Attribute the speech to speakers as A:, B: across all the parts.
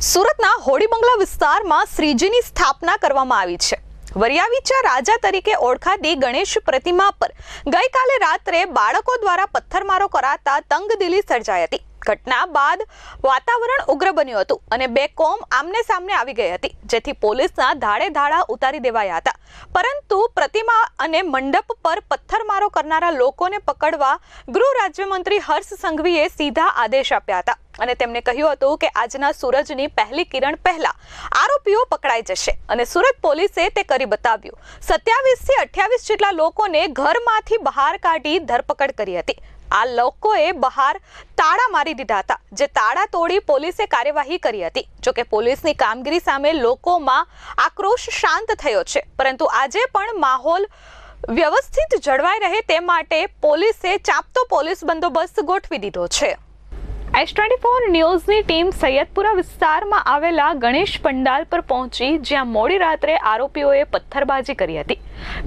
A: સુરતના હોડી વિસ્તારમાં શ્રીજીની સ્થાપના કરવામાં આવી છે. વરિયાવીચા રાજા તરીકે ઓળખાતી ગણેશ પ્રતિમા પર ગઈકાલે રાત્રે બાળકો દ્વારા પથ્થરમારો કરાતા તંગદિલી સર્જાઈ હતી. ઘટના બાદ વાતાવરણ ઉગ્ર બન્યું હતું અને બે કોમ આમને સામને આવી ગઈ હતી, જેથી પોલીસના ધાડે ધાડા ઉતારી દેવાયા હતા. પરંતુ પ્રતિમા અને મંડપ પર પથ્થરમારો કરનારા લોકોને પકડવા ગૃહ રાજ્યમંત્રી હર્ષ સંઘવીએ સીધા આદેશ આપ્યા હતા અને તેમણે કહ્યું હતું કે આજના સૂરજની પહેલી કિરણ પહેલા આરોપીઓ પકડાઈ જશે અને સુરત પોલીસે તે કરી બતાવ્યું. સત્યાવીસથી અઠ્યાવીસ જેટલા લોકોને ઘરમાંથી બહાર કાઢી ધરપકડ કરી હતી. આ લોકોએ બહાર તાળા મારી દીધા હતા, જે તાળા તોડી પોલીસે કાર્યવાહી કરી હતી. જોકે પોલીસની કામગીરી સામે લોકોમાં આક્રોશ શાંત થયો છે, પરંતુ આજે પણ માહોલ વ્યવસ્થિત જળવાઈ રહે તે માટે પોલીસે ચાંપતો પોલીસ બંદોબસ્ત ગોઠવી દીધો છે. એસ ટ્વેન્ટી ફોર ન્યૂઝની ટીમ સૈયદપુરા વિસ્તારમાં આવેલા ગણેશ પંડાલ પર પહોંચી, જ્યાં મોડી રાત્રે આરોપીઓએ પથ્થરબાજી કરી હતી.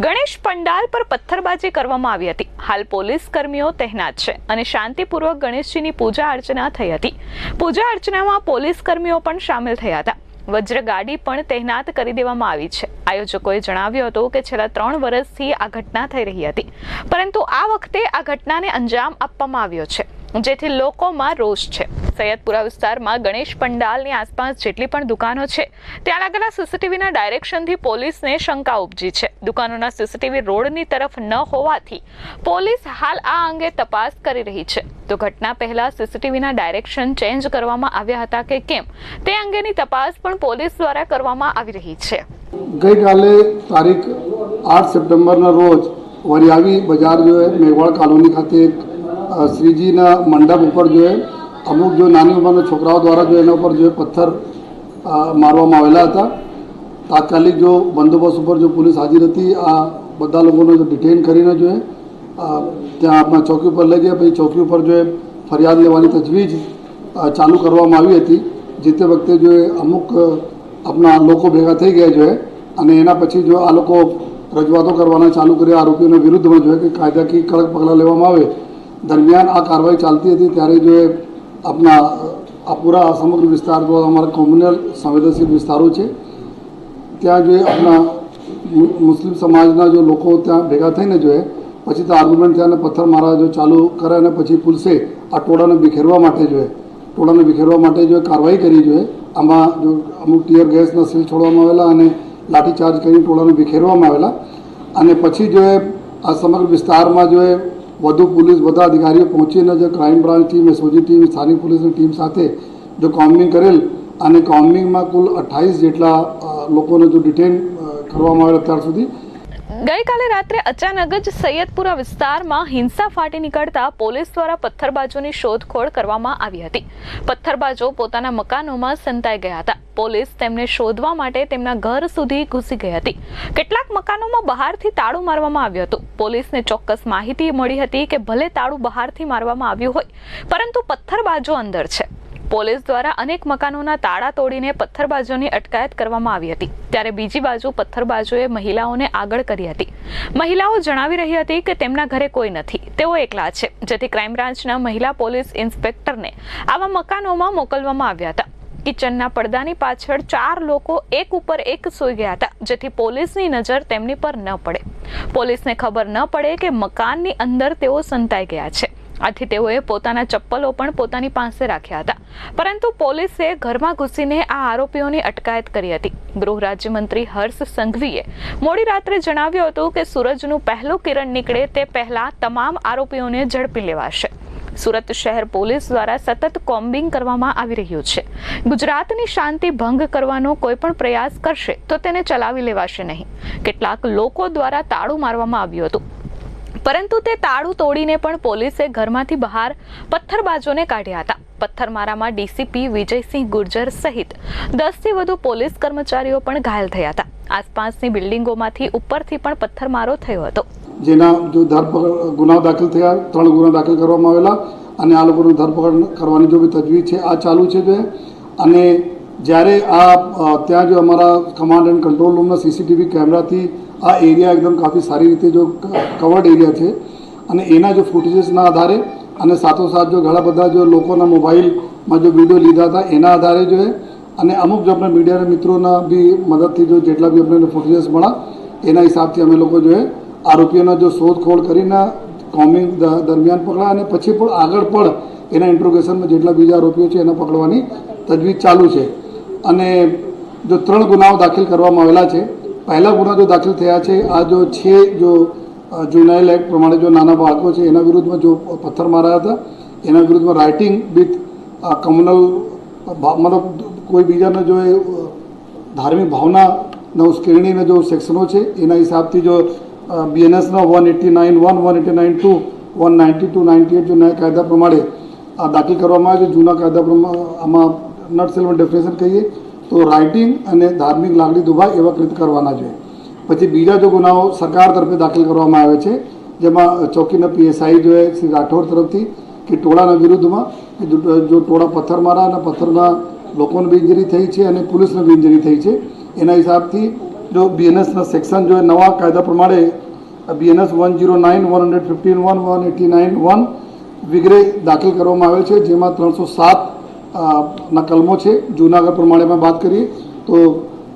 A: ગણેશ પંડાલ પર પથ્થરબાજી કરવામાં આવી હતી. હાલ પોલીસ કર્મીઓ તહેનાત છે અને શાંતિપૂર્વક ગણેશજીની પૂજા અર્ચના થઈ હતી. પૂજા અર્ચનામાં પોલીસ કર્મીઓ પણ સામેલ થયા હતા. વજ્રગાડી પણ તહેનાત કરી દેવામાં આવી છે. આયોજકોએ જણાવ્યું હતું કે છેલ્લા ત્રણ વર્ષથી આ ઘટના થઈ રહી હતી. પરંતુ આ વખતે આ ઘટનાને અંજામ આપવામાં આવ્યો છે. જેથી લોકોમાં રોષ છે. સૈયદપુરા વિસ્તારમાં ગણેશ પંડાલની આસપાસ જેટલી પણ દુકાનો છે, ત્યાં લાગેલા સીસીટીવીના ડાયરેક્શનથી પોલીસને શંકા ઉપજી છે. દુકાનોના સીસીટીવી રોડની તરફ ન હોવાથી પોલીસ હાલ આ અંગે તપાસ કરી રહી છે. તો ઘટના પહેલા સીસીટીવીના ડાયરેક્શન ચેન્જ કરવામાં આવ્યા હતા કે કેમ, તે અંગેની તપાસ પણ પોલીસ દ્વારા કરવામાં આવી રહી છે.
B: ગઈકાલે તારીખ આઠ સપ્ટેમ્બરના રોજ વરિયાવી બજાર જો મેઘવાળ કોલોની ખાતે એક શ્રીજીના મંડપ ઉપર જો અમુક જો નાની ઉંમરના છોકરાઓ દ્વારા જો એના ઉપર જો પથ્થર મારવામાં આવેલા હતા, તાત્કાલિક જો બંદોબસ્ત ઉપર જો પોલીસ હાજર હતી, આ બધા લોકોને જો ડિટેન કરીને જો ત્યાં આપણા ચોકી ઉપર લઈ ગયા, પછી ચોકી ઉપર જો ફરિયાદ લેવાની તજવીજ ચાલુ કરવામાં આવી હતી, જે તે વખતે જો અમુક આપણા લોકો ભેગા થઈ ગયા છે અને એના પછી જો આ લોકો રજૂઆતો કરવાના ચાલુ કર્યા, આરોપીઓના વિરુદ્ધમાં જોઈએ કે કાયદાકીય કડક પગલાં લેવામાં આવે દરમિયાન આ કાર્યવાહી ચાલતી હતી ત્યારે જો આપણા આ પૂરા સમગ્ર વિસ્તાર જો અમારા કોમ્યુનલ સંવેદનશીલ વિસ્તારો છે, ત્યાં જો આપણા મુસ્લિમ સમાજના જો લોકો ત્યાં ભેગા થઈને જો પછી તો આર્ગ્યુમેન્ટ ત્યાં પથ્થર મારા જો ચાલુ કરે અને પછી પુલસે આ ટોળાને વિખેરવા માટે જોએ ટોળાને બિખેરવા માટે જો કાર્યવાહી કરી જોઈએ આમાં જો અમુક ટીયર ગેસના સીલ છોડવામાં આવેલા અને લાઠીચાર્જ કરી ટોળાને વિખેરવામાં આવેલા. અને પછી જો આ સમગ્ર વિસ્તારમાં જો વધુ પોલીસ બધા અધિકારીઓ પહોંચીને જે crime branch team SOG team સ્થાનિક પોલીસની ટીમ સાથે જો કોમ્બિંગ કરેલ અને કોમ્બિંગમાં કુલ અઠ્ઠાવીસ જેટલા લોકોને જો ડિટેન કરવામાં આવેલ અત્યાર સુધી
A: ગઈકાલે રાત્રે અચાનક જ સૈયદપુરા વિસ્તારમાં હિંસા ફાટી નીકળતા પોલીસ દ્વારા પથ્થરબાજોની શોધખોળ કરવામાં આવી હતી. પથ્થરબાજો પોતાના મકાનોમાં સંતાઈ ગયા હતા. પોલીસ તેમને શોધવા માટે તેમના ઘર સુધી ઘૂસી ગઈ હતી. કેટલાક મકાનોમાં બહારથી તાળું મારવામાં આવ્યું હતું. પોલીસને ચોક્કસ માહિતી મળી હતી કે ભલે તાળું બહારથી મારવામાં આવ્યું હોય, પરંતુ પથ્થરબાજો અંદર છે. પોલીસ દ્વારા અનેક મકાનોના તાળા તોડીને પથ્થરબાજોની અટકાયત કરવામાં આવી હતી. ત્યારે બીજી બાજુ પથ્થરબાજોએ મહિલાઓને આગળ કરી હતી. મહિલાઓ જણાવી રહી હતી કે તેમના ઘરે કોઈ નથી. તેઓ એકલા છે. જેથી ક્રાઇમ બ્રાન્ચના મહિલા પોલીસ ઇન્સ્પેક્ટરને આવા મકાનોમાં મોકલવામાં આવ્યા હતા. કિચનના પડદાની પાછળ ચાર લોકો એક ઉપર એક સૂઈ ગયા હતા, જેથી પોલીસની નજર તેમની પર ન પડે. પોલીસને ખબર ન પડે કે મકાનની અંદર તેઓ સંતાઈ ગયા છે. આથી તેઓએ પોતાના ચપ્પલો પણ પોતાની પાસે રાખ્યા હતા. પરંતુ પોલીસે ઘરમાં ઘૂસીને આ આરોપીઓની અટકાયત કરી હતી. ગૃહ રાજ્યમંત્રી હર્ષ સંઘવીએ મોડી રાત્રે જણાવ્યું હતું કે સૂરજનું પહેલું કિરણ નીકળે તે પહેલા તમામ આરોપીઓને ઝડપી લેવાશે. સુરત શહેર પોલીસ દ્વારા સતત કોમ્બિંગ કરવામાં આવી રહ્યું છે. ગુજરાતની શાંતિ ભંગ કરવાનો કોઈ પણ પ્રયાસ કરશે તો તેને ચલાવી લેવાશે નહીં. કેટલાક લોકો દ્વારા તાળું મારવામાં આવ્યું હતું. પરંતુ તે તાળું તોડીને પણ પોલીસે ઘરમાંથી બહાર પથ્થરબાજોને કાઢ્યા હતા. પથ્થરમારામાં ડીસીપી વિજયસિંહ ગુર્જર સહિત દસથી વધુ પોલીસ કર્મચારીઓ પણ ઘાયલ થયા હતા. આસપાસની બિલ્ડિંગોમાંથી ઉપરથી પણ પથ્થરમારો થયો હતો.
B: જેના જો ધરપકડ ગુનાઓ દાખલ થયા, ત્રણ ગુના દાખલ કરવામાં આવેલા અને આ લોકોની ધરપકડ કરવાની જો બી તજવીજ છે, આ ચાલુ છે જો. અને જ્યારે આ ત્યાં જો અમારા કમાન્ડ એન્ડ કંટ્રોલ રૂમના સીસીટીવી કેમેરાથી આ એરિયા એકદમ કાફી સારી રીતે જો કવર્ડ એરિયા છે. અને એના જો ફૂટેજીસના આધારે અને સાથોસાથ જો ઘણા બધા જો લોકોના મોબાઈલમાં જો વીડિયો લીધા હતા, એના આધારે જો અને અમુક જો આપણે મીડિયાના મિત્રોના બી મદદથી જો જેટલા બી આપણે ફૂટેજીસ મળ્યા, એના હિસાબથી અમે લોકો જો આરોપીઓના જો શોધખોળ કરીને કોમિંગ દ- દરમિયાન પકડ્યા અને પછી પણ આગળ પણ એના ઇન્ટ્રોગેશનમાં જેટલા બીજા આરોપીઓ છે એને પકડવાની તજવીજ ચાલુ છે. અને જો ત્રણ ગુનાઓ દાખલ કરવામાં આવેલા છે પહેલા ગુના જો દાખલ થયા છે, આ જો છે, જો જુનાઇલ એક્ટ પ્રમાણે જો નાના બાળકો છે, એના વિરુદ્ધમાં જો પથ્થર માર્યા હતા, એના વિરુદ્ધમાં રાઇટિંગ વિથ કમ્યુનલ મતલબ કોઈ બીજાને જો એ ધાર્મિક ભાવનાના ઉશ્કેરણીના જો સેક્શનો છે, એના હિસાબથી જો બીએનએસના one eighty nine one one eighty nine two one ninety two ninety eight જો ન્યાય કાયદા પ્રમાણે દાખલ કરવામાં આવે છે. જૂના કાયદા પ્રમાણે આમાં નટ સેલમાં ડેફિનેશન કહીએ. તો રાઇટિંગ અને ધાર્મિક લાગણી દુભાય એવા કૃત કરવાના જોઈએ પછી બીજા જો ગુનાઓ સરકાર તરફે દાખલ કરવામાં આવે છે, જેમાં ચોકીના પીએસઆઈ જોઈએ શ્રી રાઠોડ તરફથી કે ટોળાના વિરુદ્ધમાં જો- ટોળા પથ્થર મારા અને પથ્થરના લોકોને બી ઇન્જરી થઈ છે અને પોલીસને બી ઇન્જરી થઈ છે, એના હિસાબથી જો બીએનએસના સેક્શન જોઈએ નવા કાયદા પ્રમાણે BNS one zero nine one hundred fifteen one one eighty nine one વગેરે દાખલ કરવામાં આવે છે, જેમાં ત્રણસો સાત ના કલમો છે. જૂનાગઢ પ્રમાણેમાં વાત કરીએ તો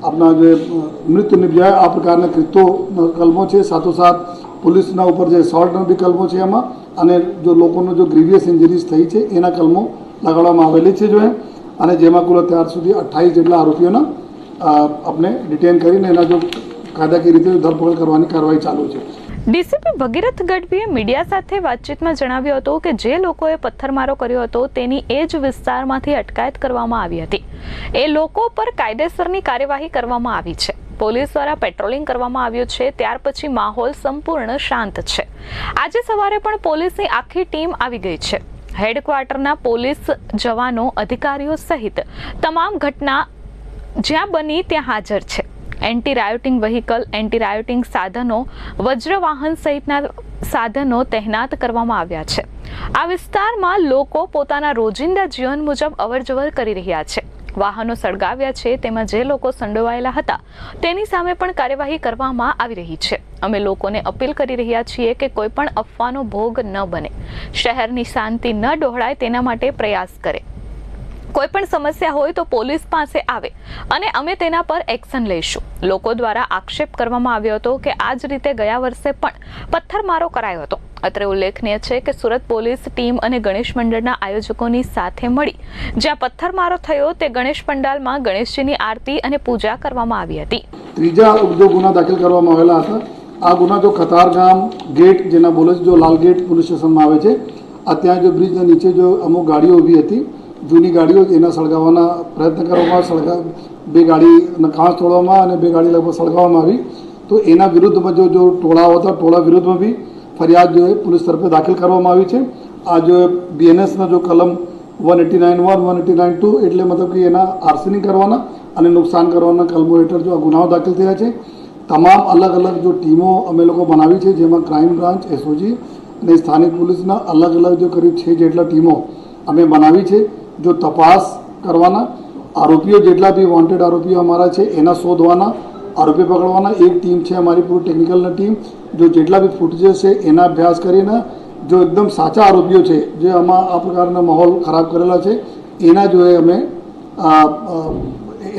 B: આપણા જે મૃત્યુ નિપજાય આ પ્રકારના કૃત્યો કલમો છે. સાથોસાથ પોલીસના ઉપર જે સોલ્ટના બી કલમો છે એમાં અને જો લોકોનો જો ગ્રીવિયસ ઇન્જરીઝ થઈ છે એના કલમો લગાડવામાં આવેલી છે જો અને જેમાં કુલ અત્યાર સુધી અઠ્ઠાવીસ જેટલા આરોપીઓના આપણે ડિટેન કરીને એના જો કાયદાકીય રીતે ધરપકડ કરવાની કાર્યવાહી ચાલુ છે.
A: ડીસીપી ભગીરથ ગઢવીએ મીડિયા સાથે વાતચીતમાં જણાવ્યું હતું કે જે લોકોએ પથ્થરમારો કર્યો હતો તેની એ જ વિસ્તારમાંથી અટકાયત કરવામાં આવી હતી. એ લોકો પર કાયદેસરની કાર્યવાહી કરવામાં આવી છે. પોલીસ દ્વારા પેટ્રોલિંગ કરવામાં આવ્યું છે, ત્યાર પછી માહોલ સંપૂર્ણ શાંત છે. આજે સવારે પણ પોલીસની આખી ટીમ આવી ગઈ છે. હેડક્વાર્ટરના પોલીસ જવાનો અધિકારીઓ સહિત તમામ ઘટના જ્યાં બની ત્યાં હાજર છે. Anti rioting vehicle anti rioting સાધનો, વજ્રવાહન સહિતના સાધનો તહેનાત કરવામાં આવ્યા છે. આ વિસ્તારમાં લોકો પોતાના રોજિંદા જીવન મુજબ અવરજવર કરી રહ્યા છે. વાહનો સળગાવ્યા છે, તેમાં જે લોકો સંડોવાયેલા હતા, તેની સામે પણ કાર્યવાહી કરવામાં આવી રહી છે. અમે લોકોને અપીલ કરી રહ્યા છીએ કે કોઈ પણ અફવાનો ભોગ ન બને. શહેરની શાંતિ ન ડહોળાય તેના માટે પ્રયાસ કરે. કોઈ પણ સમસ્યા હોય તો પોલીસ પાસે આવે અને અમે તેના પર એક્શન લઈશું. લોકો દ્વારા આક્ષેપ કરવામાં આવ્યો હતો કે આ જ રીતે ગયા વર્ષે પણ પથ્થરમારો કરાયો હતો. અત્રે ઉલ્લેખનીય છે કે સુરત પોલીસ ટીમ અને ગણેશ મંડળના આયોજકોની સાથે મળી જ્યાં પથ્થરમારો થયો તે ગણેશ પંડાલમાં ગણેશજીની આરતી અને પૂજા કરવામાં આવી હતી.
B: ત્રીજા જો ગુના દાખલ કરવામાં આવેલા હતા. આ ગુના જો કતારગામ ગેટ જેના બોલે જો લાલ ગેટ પોલીસ સ્ટેશનમાં આવે છે, આ ત્યાં જો બ્રિજના નીચે જો અમુક ગાડીઓ ઊભી હતી જૂની ગાડીઓ એના સળગાવવાના પ્રયત્ન કરવામાં સળગા બે ગાડીના કાંચ તોડવામાં અને બે ગાડી લગભગ સળગાવવામાં આવી. તો એના વિરુદ્ધમાં જો જો ટોળાઓ હતા ટોળા વિરુદ્ધમાં બી ફરિયાદ જો પોલીસ તરફે દાખલ કરવામાં આવી છે. આ જો બીએનએસના જો કલમ one eighty nine one one eighty nine two એટલે મતલબ કે એના આર્સનિંગ કરવાના અને નુકસાન કરવાના કલમો હેઠળ જો આ ગુનાઓ દાખલ થયા છે. તમામ અલગ અલગ જો ટીમો અમે લોકો બનાવી છે, જેમાં ક્રાઇમ બ્રાન્ચ એસઓજી અને સ્થાનિક પોલીસના અલગ અલગ જો કરીબ છે જેટલા ટીમો અમે બનાવી છે. જો તપાસ કરવાના આરોપીઓ જેટલા બી વોન્ટેડ આરોપીઓ અમારા છે, એના શોધવાના, આરોપી પકડવાના, એક ટીમ છે અમારી પૂરી ટેકનિકલની ટીમ જો જેટલા બી ફૂટેજ છે, એના અભ્યાસ કરીને જો એકદમ સાચા આરોપીઓ છે, જે આમાં આ પ્રકારના માહોલ ખરાબ કરેલા છે, એના જો અમે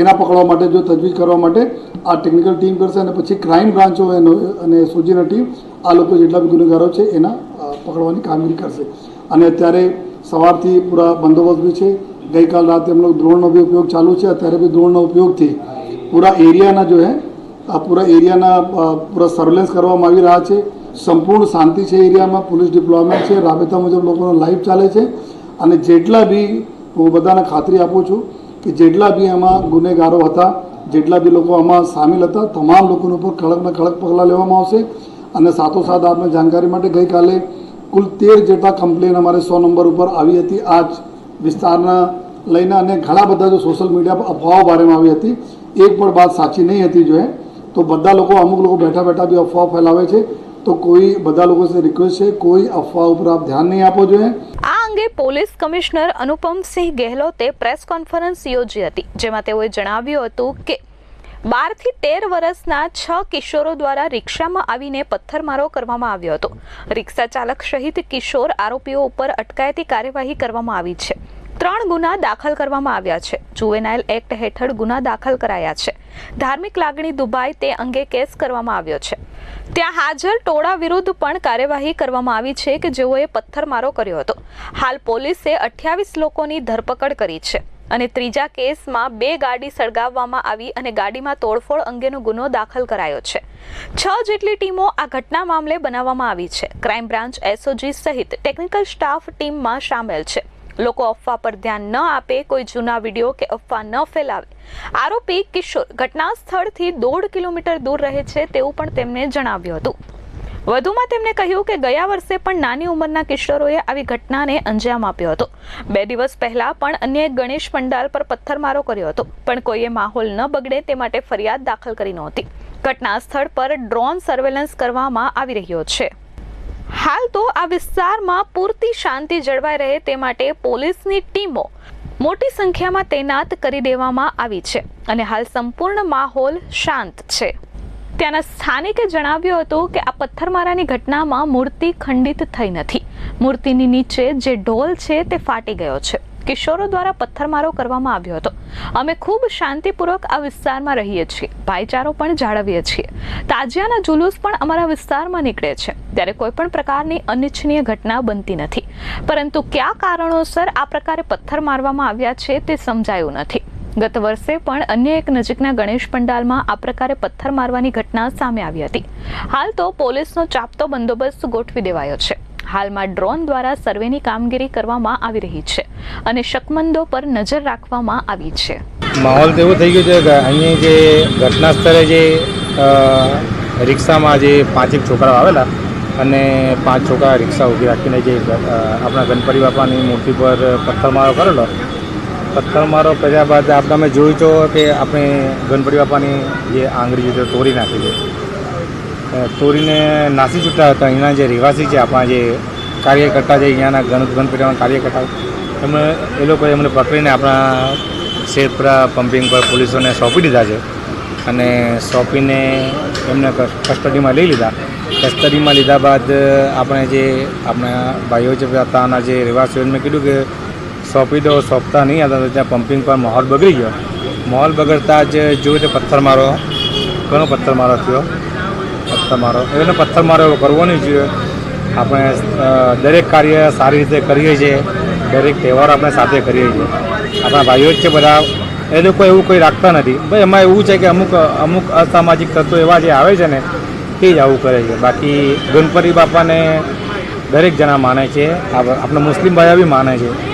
B: એના પકડવા માટે જો તજવીજ કરવા માટે આ ટેકનિકલ ટીમ કરશે અને પછી ક્રાઇમ બ્રાન્ચો એનો, અને સોજીના ટીમ આ લોકો જેટલા બી ગુનેગારો છે, એના પકડવાની કામગીરી કરશે. અને અત્યારે સવારથી પૂરા બંદોબસ્ત બી છે. ગઈકાલ રાતે હમ લોગ બી ઉપયોગ ચાલુ છે. અત્યારે બી દ્રોણના ઉપયોગથી પૂરા એરિયાના જો હે, આ પૂરા એરિયાના પૂરા સર્વેલન્સ કરવામાં આવી રહ્યા છે. સંપૂર્ણ શાંતિ છે એરિયામાં. પોલીસ ડિપ્લોયમેન્ટ છે. રાબેતા મુજબ લોકોનો લાઈફ ચાલે છે. અને જેટલા બી હું બધાને ખાતરી આપું છું કે જેટલા બી એમાં ગુનેગારો હતા, જેટલા બી લોકો આમાં સામેલ હતા, તમામ લોકોની ઉપર કડકને કડક પગલાં લેવામાં આવશે. અને સાથોસાથ આપને જાણકારી માટે ગઈકાલે કુલ તેર જેટલા કમ્પ્લેન અમારે સો નંબર ઉપર આવી હતી. આ વિસ્તારના લઈને અને ઘણા બધા જો સોશિયલ મીડિયા પર અફવાઓ બારેમાં આવી હતી. એક પણ વાત સાચી નહીં હતી જો તો બધા લોકો અમુક લોકો બેઠા બેઠા બી અફવાઓ ફેલાવે છે. તો કોઈ બધા લોકો સે રિક્વેસ્ટ છે, કોઈ અફવા ઉપર આપ ધ્યાન નહીં આપો જોઈએ
A: આ અંગે પોલીસ કમિશનર અનુપમસિંહ ગેહલોતે પ્રેસ કોન્ફરન્સ યોજી હતી. જેમાં તેઓએ જણાવ્યું હતું કે બારથી તેર વર્ષના છ કિશોરો દ્વારા રિક્ષામાં આવીને પથ્થરમારો કરવામાં આવ્યો હતો. રિક્ષા ચાલક સહિત કિશોર આરોપીઓ ઉપર અટકાયતી કાર્યવાહી કરવામાં આવી છે. ત્રણ ગુના દાખલ કરવામાં આવ્યા છે. જુવેનાઇલ એક્ટ હેઠળ ગુના દાખલ કરાયા છે. ધાર્મિક લાગણી દુભાઈ તે અંગે કેસ કરવામાં આવ્યો છે. ત્યાં હાજર ટોળા વિરુદ્ધ પણ કાર્યવાહી કરવામાં આવી છે કે જેઓએ પથ્થરમારો કર્યો હતો. હાલ પોલીસે અઠ્યાવીસ લોકોની ધરપકડ કરી છે. અને ત્રીજા કેસમાં બે ગાડી સળગાવવામાં આવી અને ગાડીમાં તોડફોડ અંગેનો ગુનો દાખલ કરાયો છે. છ જેટલી ટીમો આ ઘટના મામલે બનાવવામાં આવી છે. ક્રાઇમ બ્રાન્ચ એસઓજી સહિત ટેકનિકલ સ્ટાફ ટીમમાં સામેલ છે. લોકો અફવા પર ધ્યાન ન આપે, કોઈ જૂના વીડિયો કે અફવા ન ફેલાવે. આરોપી કિશોર ઘટના સ્થળથી દોઢ કિલોમીટર દૂર રહે છે તેવું પણ તેમણે જણાવ્યું હતું. વધુમાં તેમણે કહ્યું કે ગયા વર્ષે પણ નાની ઉંમરના કિશોરોએ આવી ઘટનાને અંજામ આપ્યો હતો. બે દિવસ પહેલા પણ અન્ય એક ગણેશ પંડાલ પર પથ્થરમારો કર્યો હતો, પણ કોઈએ માહોલ ન બગડે તે માટે ફરિયાદ દાખલ કરી નહોતી. ઘટના સ્થળ પર ડ્રોન સર્વેલન્સ કરવામાં આવી રહ્યો છે. હાલ તો આ વિસ્તારમાં પૂરતી શાંતિ જળવાઈ રહે તે માટે પોલીસની ટીમો મોટી સંખ્યામાં તૈનાત કરી દેવામાં આવી છે અને હાલ સંપૂર્ણ માહોલ શાંત છે. ત્યાંના સ્થાનિકે જણાવ્યું હતું કે આ પથ્થરમારાની ઘટનામાં મૂર્તિ ખંડિત થઈ નથી. મૂર્તિની નીચે જે ઢોલ છે તે ફાટી ગયો છે. કિશોરો દ્વારા પથ્થરમારો કરવામાં આવ્યો હતો. અમે ખૂબ શાંતિપૂર્વક આ વિસ્તારમાં રહીએ છીએ. ભાઈચારો પણ જાળવીએ છીએ. તાજિયાના જુલુસ પણ અમારા વિસ્તારમાં નીકળે છે. ત્યારે કોઈ પણ પ્રકારની અનિચ્છનીય ઘટના બનતી નથી. પરંતુ કયા કારણોસર આ પ્રકારે પથ્થર મારવામાં આવ્યા છે તે સમજાયું નથી. ગત વર્ષે પણ અન્ય એક નજીકના ગણેશ પંડાલમાં આ પ્રકારે પથ્થર મારવાની ઘટના સામે આવી હતી. હાલ તો પોલીસનો ચાપતો બંદોબસ્ત ગોઠવી દેવાયો છે. હાલમાં ડ્રોન દ્વારા સર્વેની કામગીરી કરવામાં આવી રહી છે અને શકમંદો પર નજર રાખવામાં આવી છે.
C: માહોલ તો એવું થઈ ગયું છે કે અહીંયા જે ઘટના સ્થળે જે રિક્ષામાં જે પાંચેક છોકરાઓ આવેલા અને પાંચ છોકરા રિક્ષા ઊભી રાખીને જે આપણા ગણપતિ બાપાની મૂર્તિ પર પથ્થરમારો કરેલો પથ્થરમારો કર્યા બાદ આપણે અમે જોયું તો કે આપણે ગણપતિ બાપાની જે આંગળી છે તોડી નાખી છે. તોરીને નાસી છૂટતા હતા. અહીંના જે રહેવાસી છે, આપણા જે કાર્યકર્તા છે, અહીંયાના ગણ, ગણપતિના કાર્યકર્તા એમણે એ લોકોએ એમને પકડીને આપણા શેરપુરા પમ્પિંગ પર પોલીસોને સોંપી દીધા છે. અને સોંપીને એમને કસ્ટડીમાં લઈ લીધા. કસ્ટડીમાં લીધા બાદ આપણે જે આપણા ભાઈઓ છે ત્યાંના જે રહેવાસીઓ એમને કીધું કે સોંપી દો, સોંપતા નહીં. હતા ત્યાં પમ્પિંગ પર માહોલ બગડી ગયો. માહોલ બગડતા જ જોયું તો પથ્થરમારો ઘણો પથ્થરમારો થયો. પથ્થરમારો એટલે પથ્થરમારો એવો કરવો નહીં જોઈએ. આપણે દરેક કાર્ય સારી રીતે કરીએ છીએ. દરેક તહેવાર આપણે સાથે કરીએ છીએ. આપણા ભાઈઓ જ છે બધા. એ લોકો એવું કોઈ રાખતા નથી. ભાઈ, એમાં એવું છે કે અમુક અમુક અસામાજિક તત્વો એવા જે આવે છે ને, તે જ આવું કરે છે. બાકી ગણપતિ બાપાને દરેક જણા માને છે. આપ- આપણા મુસ્લિમ ભાઈઓ બી માને છે.